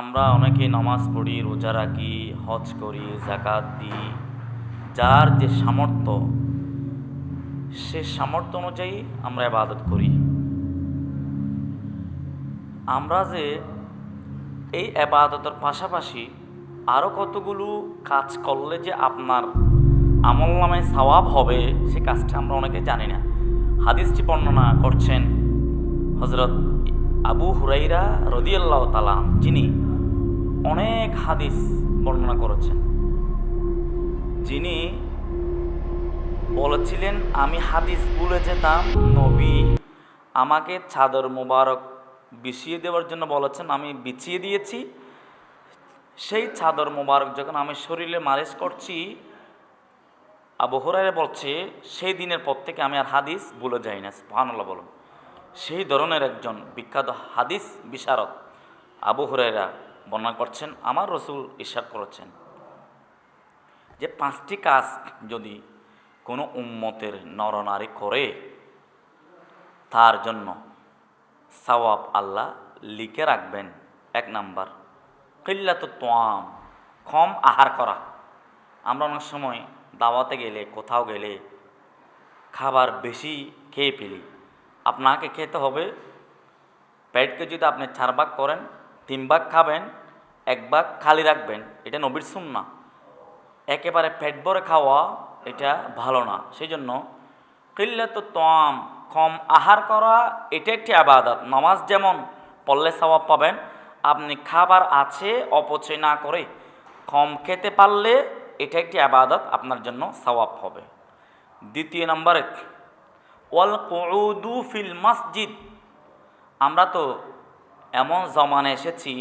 আমরা অনেকে নামাজ পড়ি, রোজা রাখি, হজ করি জাকাত দিই। যার যে সামর্থ্য, সে সামর্থ্য অনুযায়ী আমরা ইবাদত করি। আমরা যে এই আবাদতের পাশাপাশি আরও কতগুলো কাজ করলে যে আপনার আমল নামে সওয়াব হবে, সে কাজটা আমরা অনেকে জানি না। হাদিসটি বর্ণনা করছেন হজরত আবু হুরাইরা রদিয়াল্লাহ তালাম যিনি অনেক হাদিস বর্ণনা করেছেন। যিনি বলেছিলেন, আমি হাদিস ভুলে যেতাম, নবী আমাকে চাদর মোবারক বিছিয়ে দেওয়ার জন্য বলেছেন, আমি বিছিয়ে দিয়েছি। সেই চাদর মোবারক যখন আমি শরীরে মালিশ করছি, আবু বলছে, সেই দিনের পর থেকে আমি আর হাদিস ভুলে যাই না, সুবহানাল্লাহ বলুন। সেই ধরনের একজন বিখ্যাত হাদিস বিশারদ আবু বর্ণনা করছেন, আমার রসুল ইশার করেছেন। যে পাঁচটি কাজ যদি কোনো উম্মতের নরনারী করে, তার জন্য সওয়াব আল্লাহ লিখে রাখবেন। এক নাম্বার কিল্লাত তোয়াম কম আহার করা। আমরা অনেক সময় দাওয়াতে গেলে, কোথাও গেলে খাবার বেশি খেয়ে ফেলি। আপনাকে খেতে হবে, পেটকে যদি আপনি চার ভাগ করেন তিন ভাগ খাবেন, এক ভাগ খালি রাখবেন। এটা নবীর সুন্না একেবারে পেট ভরে খাওয়া এটা ভালো না। সেই জন্য কিল্লাত তোয়াম কম আহার করা, এটা একটি আবাদত। নামাজ যেমন পড়লে সওয়াব পাবেন, আপনি খাবার আছে, অপচয় না করে কম খেতে পারলে এটা একটি আবাদত, আপনার জন্য সওয়াব হবে। দ্বিতীয় নম্বরে, ওয়াল কউদু ফিল মসজিদ। আমরা তো এমন জমানে এসেছি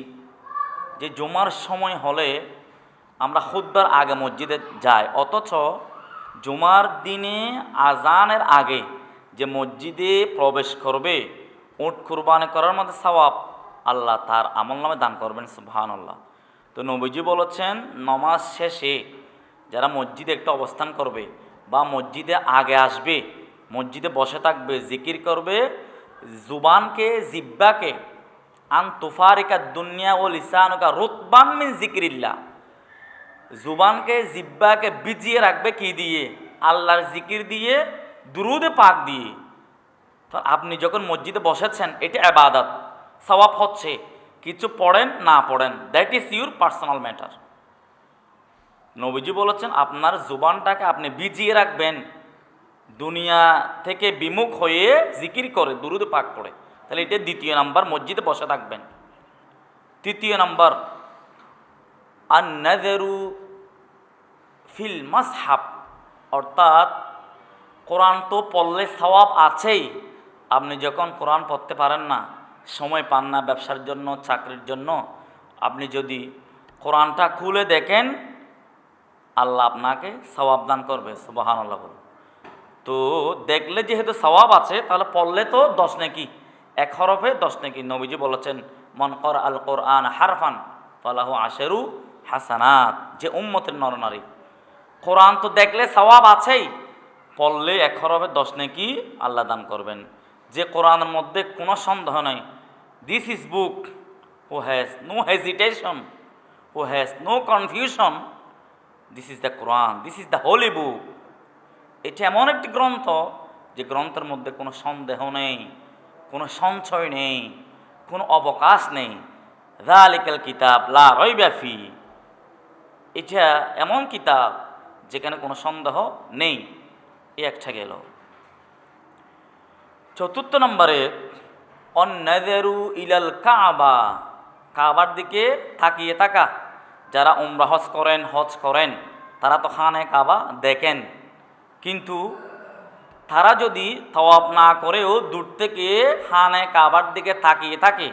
যে জুমার সময় হলে আমরা খুদ্বার আগে মসজিদে যাই। অথচ জুমার দিনে আজানের আগে যে মসজিদে প্রবেশ করবে, উট কুরবানি করার মধ্যে সওয়াব আল্লাহ তার আমল নামে দান করবেন সুবহান আল্লাহ তো নবীজি বলেছেন, নমাজ শেষে যারা মসজিদে একটু অবস্থান করবে বা মসজিদে আগে আসবে, মসজিদে বসে থাকবে, জিকির করবে, জুবানকে জিব্বাকে আন তুফারিকা দুনিয়া ও লিসানুকা রুতবান মিন জিকিরিল্লা জুবানকে, জিব্বাকে বিজিয়ে রাখবে কি দিয়ে? আল্লাহর জিকির দিয়ে, দুরুদে পাক দিয়ে। তো আপনি যখন মসজিদে বসেছেন, এটা আবাদত, সওয়াব হচ্ছে। কিছু পড়েন, না পড়েন that is your personal matter নবীজি বলেছেন, আপনার জুবানটাকে আপনি বিজিয়ে রাখবেন। দুনিয়া থেকে বিমুখ হয়ে জিকির করে, দুরুদে পাক করে তাহলে এটা দ্বিতীয় নাম্বার মসজিদে বসে থাকবেন। তৃতীয় নাম্বার আর নাজারু ফিল মাসহাব। অর্থাৎ কোরআন তো পড়লে সওয়াব আছেই। আপনি যখন কোরআন পড়তে পারেন না, সময় পান না ব্যবসার জন্য, চাকরির জন্য, আপনি যদি কোরআনটা খুলে দেখেন, আল্লাহ আপনাকে সওয়াব দান করবে সুবাহান আল্লাহ তো দেখলে যেহেতু সওয়াব আছে, তাহলে পড়লে তো দশ নাকি। এক হরফে দশ নাকি নবীজি বলেছেন, মন কর আল কোরআন হারফান, ফালাহু আশেরু হাসানাত। যে উম্মতের নরনারী। কোরআন তো দেখলে সওয়াব আছেই, পড়লে এক হরফে দশ নাকি আল্লাহ দান করবেন। যে কোরআনের মধ্যে কোনো সন্দেহ নাই this is book who has no hesitation who has no confusion this is the Quran this is the holy book এটা এমন একটি গ্রন্থ, যে গ্রন্থের মধ্যে কোনো সন্দেহ নেই। কোনো সঞ্চয় নেই, কোনো অবকাশ নেই। রালিকাল কিতাব, লা রইব্যাফি এটা এমন কিতাব যেখানে কোনো সন্দেহ নেই। এ একটা গেল। চতুর্থ নম্বরে অন্যাদেরু ইলাল কাবা। কাবার দিকে তাকিয়ে থাকা। যারা উমরা হজ করেন হজ করেন, তারা তো খানে কাবা দেখেন। কিন্তু তারা যদি তওয়াব না করেও দূর থেকে খানে কাবার দিকে তাকিয়ে থাকে,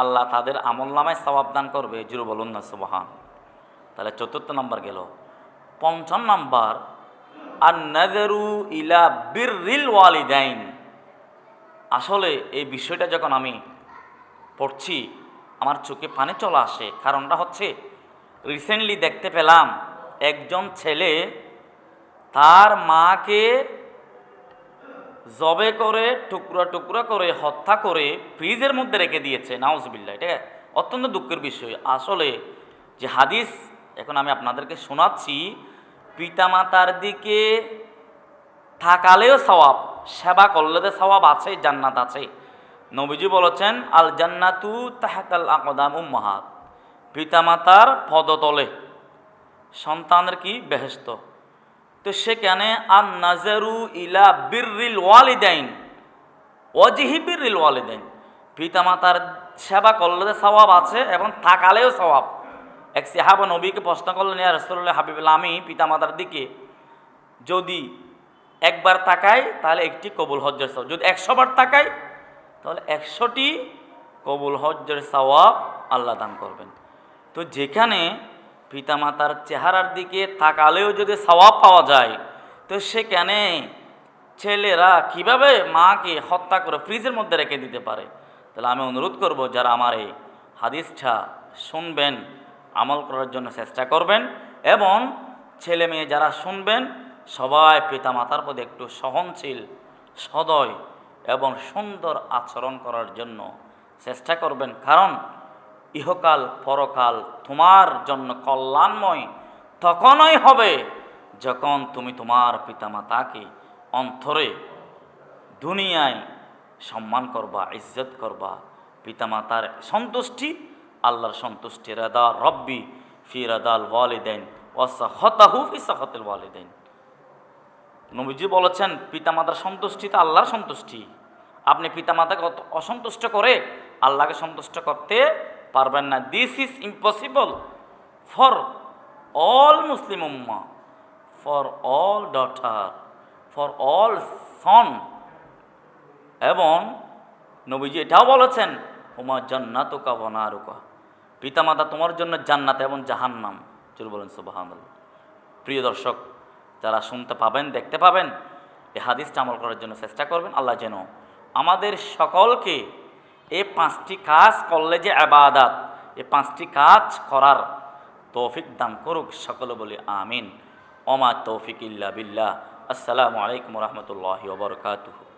আল্লাহ তাদের আমল নামায় সবাব দান করবে। জুরু বলুন না, সুবাহান। তাহলে চতুর্থ নম্বর গেল। পঞ্চম নম্বর আর নাজারু ইলা বীর রিল ওয়ালিদাইন। আসলে এই বিষয়টা যখন আমি পড়ছি, আমার চোখে পানি চলে আসে। কারণটা হচ্ছে রিসেন্টলি দেখতে পেলাম, একজন ছেলে তার মাকে জবে করে, টুকরা টুকরা করে, হত্যা করে ফ্রিজের মধ্যে রেখে দিয়েছে নাউজবিল্লা এটা অত্যন্ত দুঃখের বিষয়। আসলে যে হাদিস, এখন আমি আপনাদেরকে শোনাচ্ছি, পিতামাতার দিকে থাকালেও সওয়াব, সেবা করলে তো সওয়াব আছে, জান্নাত আছে। নবীজি বলেছেন আল জান্নাতু তাহাকাল আকদাম উম্মাহাত। পিতামাতার পদতলে। সন্তানের কি? বেহেস্ত তো সেখানে আন নাজারু ইলা বিররিল ওয়ালিদাইন। অজিহি বিররিল ওয়ালিদাইন। পিতামাতার সেবা করলে সওয়াব আছে এবং থাকালেও সওয়াব। এক সাহাবা নবীকে প্রশ্ন করলেন, ইয়া রসুল্লাহ হাবিবুল্লাহ আমি পিতামাতার দিকে যদি একবার তাকাই, তাহলে একটি কবুল হজ্জের সওয়াব। যদি একশো বার তাকাই, তাহলে একশোটি কবুল হজ্জের সওয়াব আল্লাহ দান করবেন। তো যেখানে পিতামাতার চেহারার দিকে তাকালেও যদি সওয়াব পাওয়া যায়, তো সেখানে ছেলেরা কীভাবে মাকে হত্যা করে ফ্রিজের মধ্যে রেখে দিতে পারে? তাহলে আমি অনুরোধ করব, যারা আমার এই হাদিসটা শুনবেন, আমল করার জন্য চেষ্টা করবেন, এবং ছেলে মেয়ে যারা শুনবেন, সবাই পিতামাতার প্রতি একটু সহনশীল, সদয় এবং সুন্দর আচরণ করার জন্য চেষ্টা করবেন। কারণ ইহকাল পরকাল তোমার জন্য কল্যাণময় তখনই হবে যখন তুমি তোমার পিতামাতাকে অন্তরে দুনিয়ায় সম্মান করবা, ইজ্জত করবা। পিতামাতার সন্তুষ্টি, আল্লাহর সন্তুষ্টি। রাদা রব্বি ফি রাদাল ওয়ালিদাইন ওয়াসা হতাহু ফি সাহতুল ওয়ালিদাইন। নবীজি বলেছেন, পিতামাতার সন্তুষ্টি তো আল্লাহর সন্তুষ্টি। আপনি পিতামাতাকে অসন্তুষ্ট করে আল্লাহকে সন্তুষ্ট করতে পারবেন না। This is impossible for all Muslim ummah for all daughter for all son এবং নবীজি এটাও বলেছেন, হুমা জান্নাত বনারুকা পিতামাতা তোমার জন্য জান্নাত এবং জাহান্নাম। চুর বলেন সুবাহান প্রিয় দর্শক, যারা শুনতে পাবেন, দেখতে পাবেন, এ হাদিসটা আমল করার জন্য চেষ্টা করবেন। আল্লাহ যেন আমাদের সকলকে এই পাঁচটি কাজ করলে যে আবাদাত এই পাঁচটি কাজ করার তৌফিক দান করুক সকলে বলি আমিন। অমা তৌফিক ইল্লা বিল্লাহ। আসসালামু আলাইকুম রহমতুল্লাহ